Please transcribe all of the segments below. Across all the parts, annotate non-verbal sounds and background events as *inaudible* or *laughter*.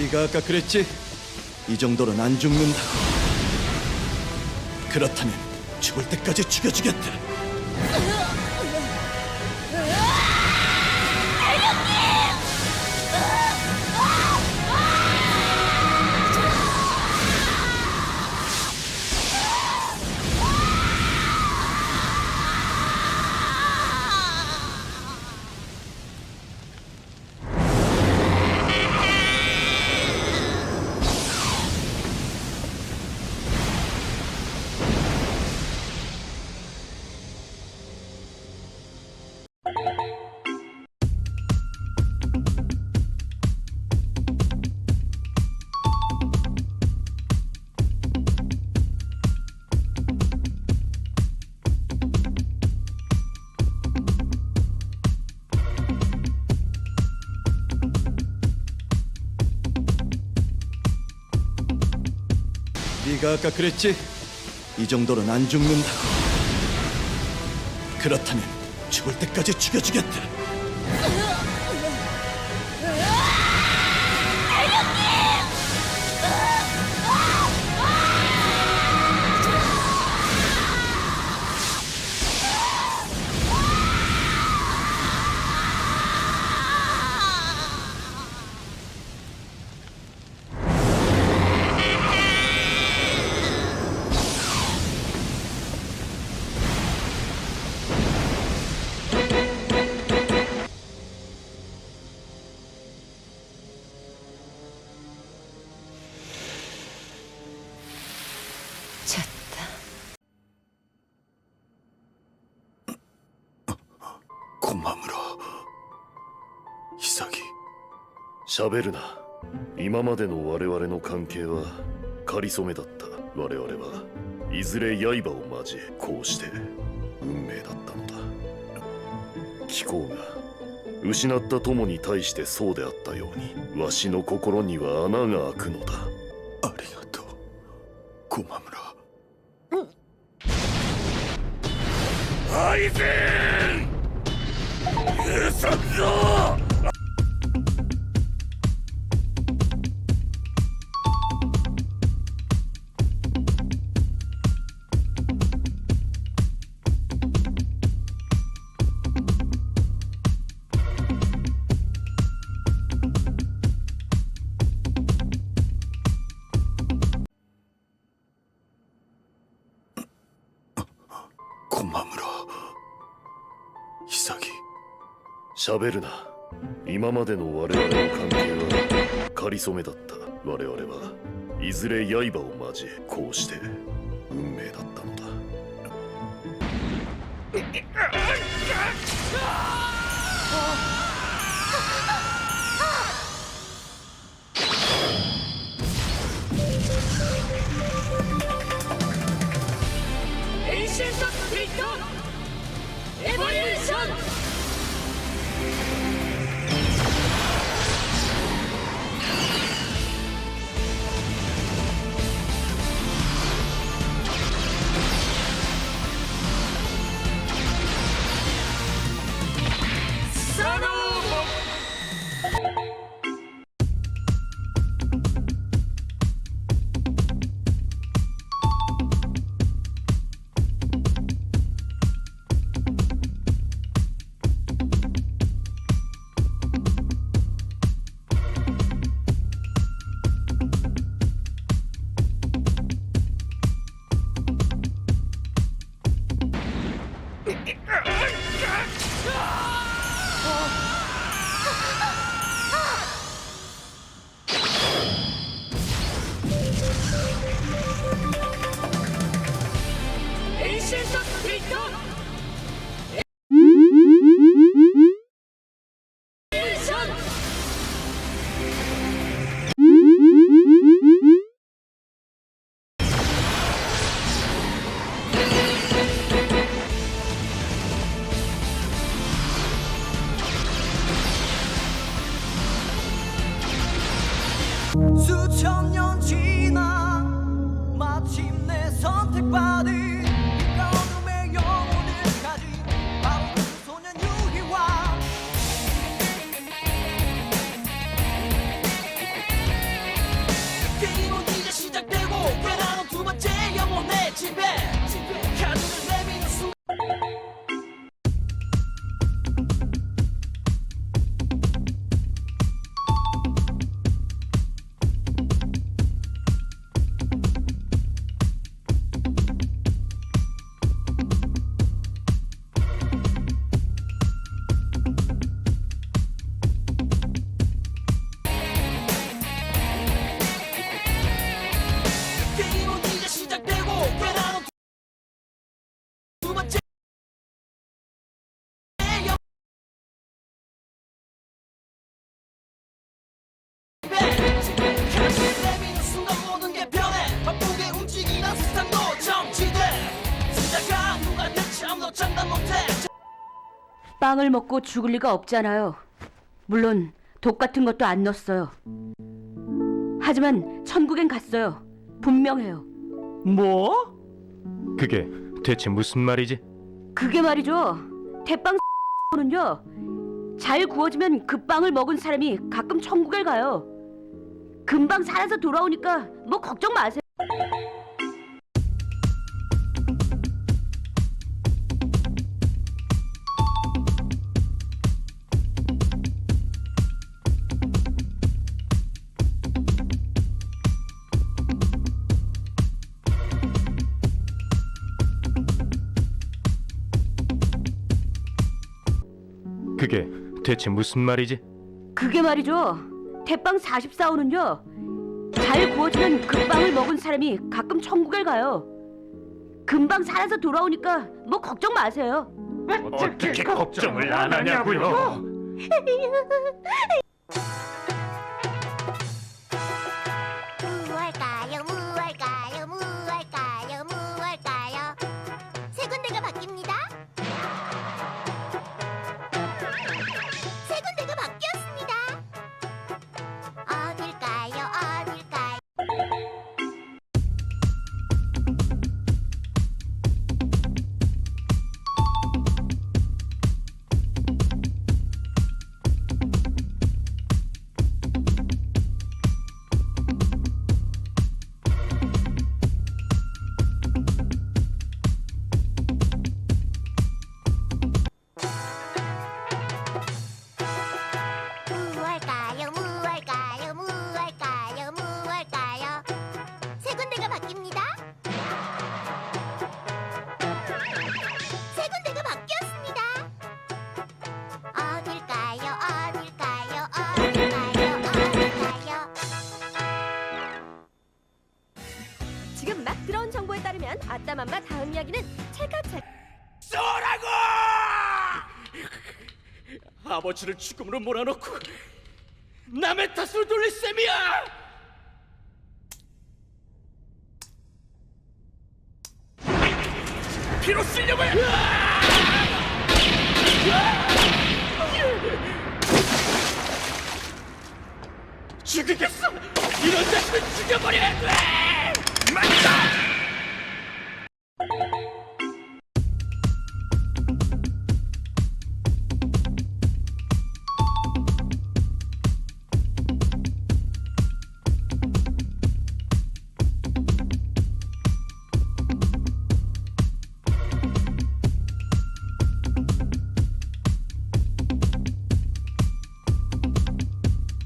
네가 아까 그랬지? 이 정도는 안 죽는다고. 그렇다면 죽을 때까지 죽여주겠다. 네가 아까 그랬지? 이 정도는 안 죽는다고. 그렇다면 죽을 때까지 죽여주겠다. 駒村。潔。喋るな。今までの我々の関係は仮初めだった。我々はいずれ刃を交えこうして運命だったのだ。貴公が失った友に対してそうであったようにわしの心には穴が開くのだ。ありがとう。駒村、うん、 고 喋るな。今までの我々の関係は仮初めだった我々はいずれ刃を交えこうして運命だったのだ。エ *laughs* 빵을 먹고 죽을 리가 없잖아요. 물론 독 같은 것도 안 넣었어요. 하지만 천국엔 갔어요. 분명해요. 뭐? 그게 대체 무슨 말이지? 그게 말이죠. 대빵 는요. 잘 구워지면 그 빵을 먹은 사람이 가끔 천국에 가요. 금방 살아서 돌아오니까 뭐 걱정 마세요. 대체 무슨 말이지? 그게 말이죠. 대빵 44호는요. 잘 구워지면 그 빵을 먹은 사람이 가끔 천국에 가요. 금방 살아서 돌아오니까 뭐 걱정 마세요. 어떻게 걱정을 안 하냐고요? *laughs* 아버지를 죽음으로 몰아넣고 남의 탓을 돌릴 셈이야! 피로 쓰려고 해! 죽이겠어! 이런 자식을 죽여버려야 돼! 맞다!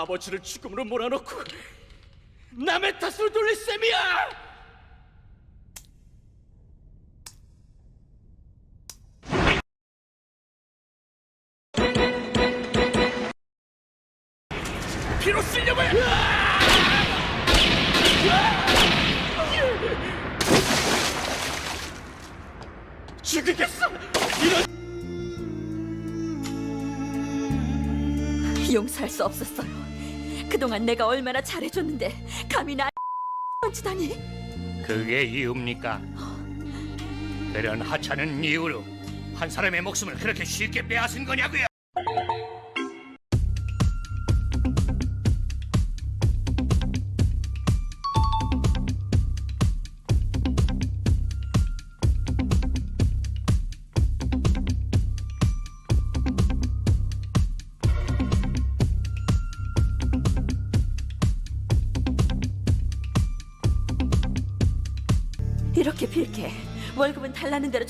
아버지를 죽음으로 몰아넣고 남의 탓을 돌릴 셈이야! 그동안 내가 얼마나 잘해줬는데 감히 나 *laughs* 던지다니. 그게 이유입니까? 그런 하찮은 이유로 한 사람의 목숨을 그렇게 쉽게 빼앗은 거냐고요?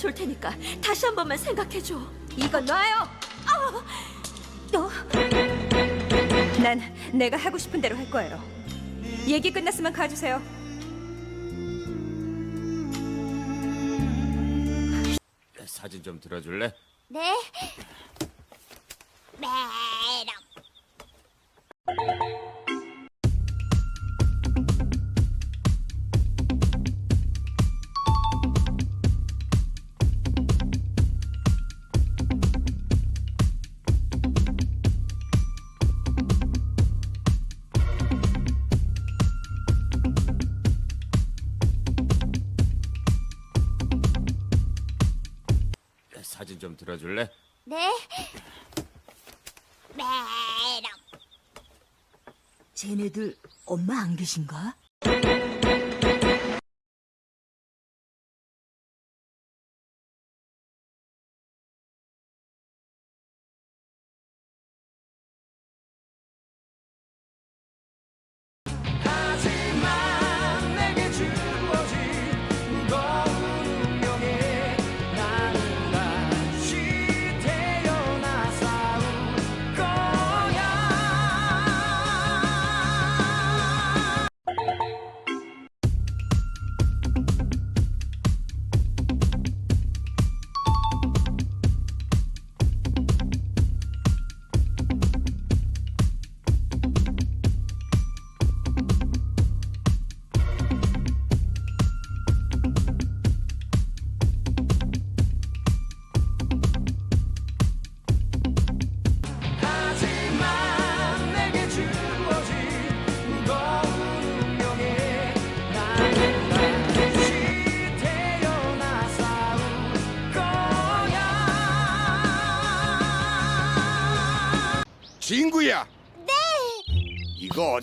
줄 테니까 다시 한 번만 생각해 줘. 이거 놔요. 아, 너 난 내가 하고 싶은 대로 할 거예요. 얘기 끝났으면 가주세요. 사진 좀 들어줄래? 네. 메롱. 사진 좀 들어줄래? 네. 메롱. 쟤네들 엄마 안 계신가?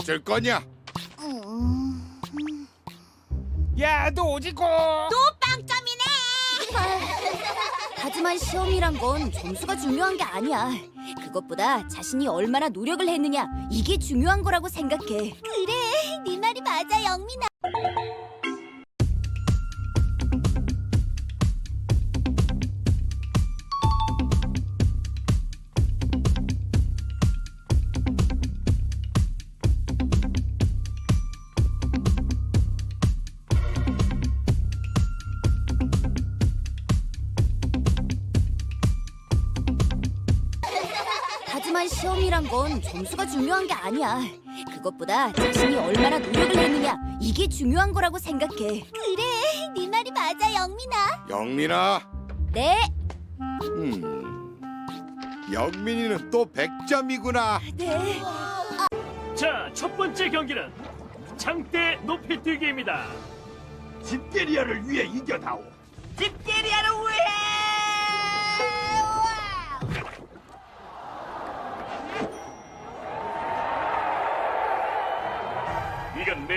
어쩔 거냐? 야, 너 오지고. 빵점이네. *laughs* 하지만 시험이란 건 점수가 중요한 게 아니야. 그것보다 자신이 얼마나 노력을 했느냐 이게 중요한 거라고 생각해. 그래, 네 말이 맞아, 영민아. 건 점수가 중요한 게 아니야. 그것보다 자신이 얼마나 노력을 했느냐 이게 중요한 거라고 생각해. 그래, 네 말이 맞아, 영민아. 영민아. 네, 음. 영민이는 또 100점이구나. 네. 자, 첫 번째 경기는 장대 높이 뛰기입니다. 집게리아를 위해 이겨다오. 이건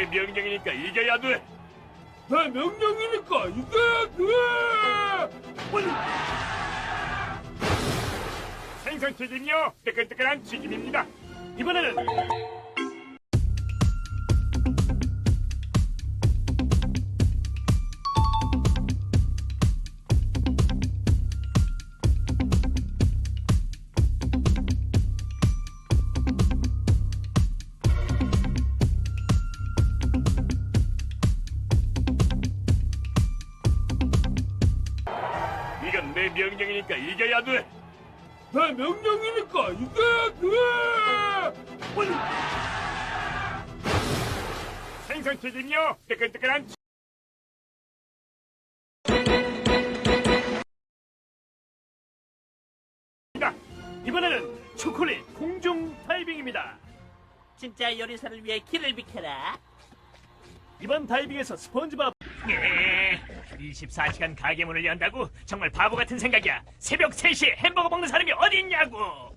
내 명령이니까 이겨야 돼. 내 명령이니까 이겨야 돼. 생선 튀김요, 뜨끈뜨끈한 튀김입니다. 이번에는 튀김요, 뜨끈뜨끈한 튀- 이번에는 초콜릿 공중 다이빙입니다. 진짜 요리사를 위해 길을 비켜라. 이번 다이빙에서 스펀지밥 예, 24시간 가게 문을 연다고? 정말 바보 같은 생각이야 새벽 3시에 햄버거 먹는 사람이 어디 있냐고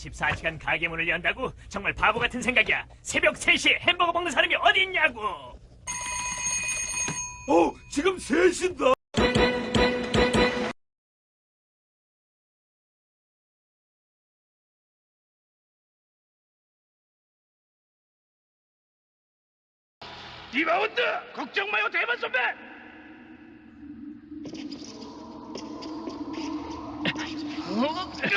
24시간 가게 문을 연다고? 정말 바보 같은 생각이야. 새벽 3시에 햄버거 먹는 사람이 어디 있냐고! 어, 지금 3시다. 리바운드! 걱정 마요, 대만 선배! 리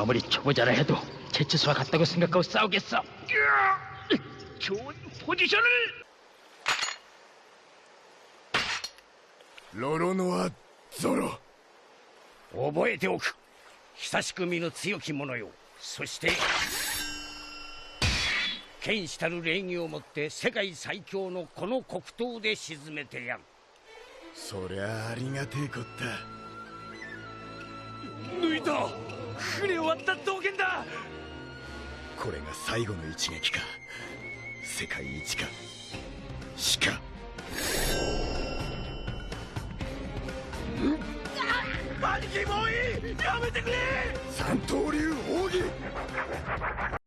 아무리 초보자라 해도 제치수와 같다고 생각하고 싸우겠어. 좋은 포지션을! ロロノアゾロ。覚えておく。久しく見ぬ強き者よ。そして、剣士たる礼儀をもって世界最強のこの黒刀で沈めてやる。そりゃありがてえこった。抜いた 触れ終わった道元だこれが最後の一撃か。世界一か。死か。兄貴もういいやめてくれ三刀流奥義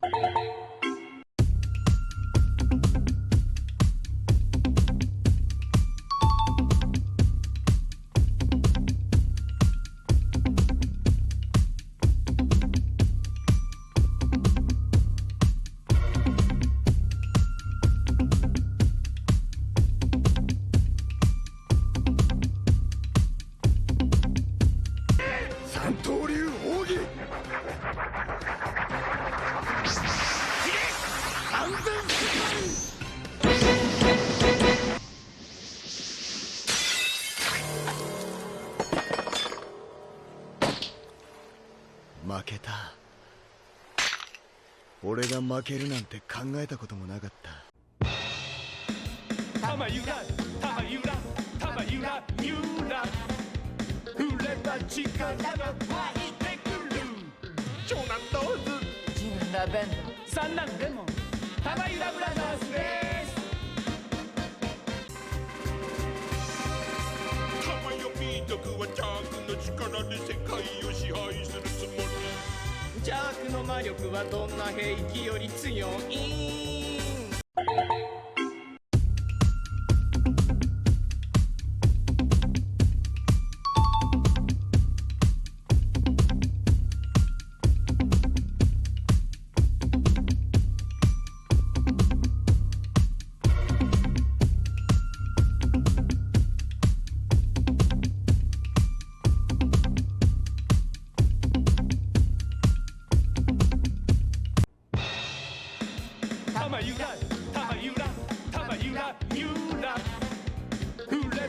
俺が負けるなんて考えたこともなかった。玉ゆら玉ゆら玉ゆらゆら触れば力が湧いてくる長男どうぞ三男レモン玉ゆらブラザーズです玉よ民族はジャークの力で世界を支配。邪悪の魔力はどんな兵器より強い？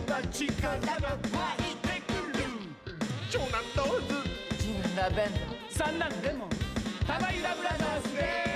触れば力が湧いてくる。長男どうぞ三男レモン玉ゆらブラザーズです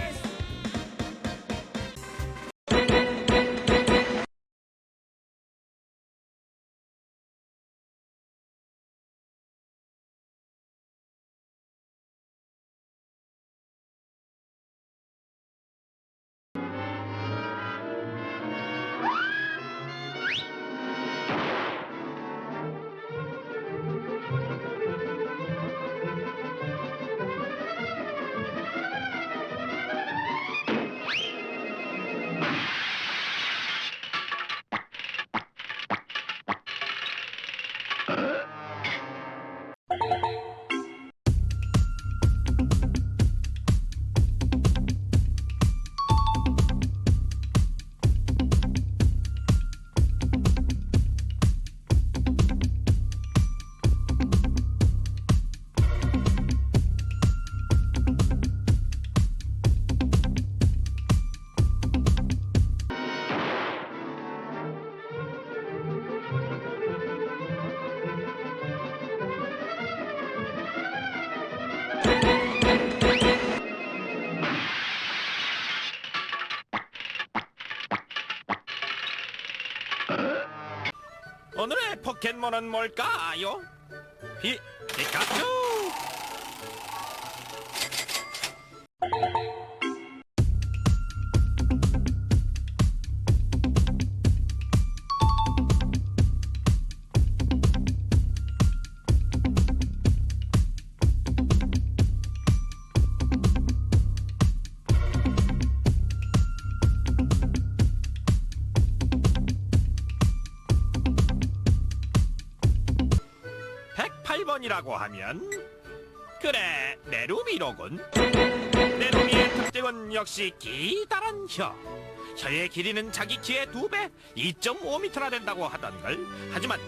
오늘의 포켓몬은 뭘까요? 피 피카츄. (108번이라고) 하면 그래 네루미로군. 네루미의 특징은 역시 기다란 혀. 혀의 길이는 자기 키의 두배 (2.5m나) 된다고 하던걸. 하지만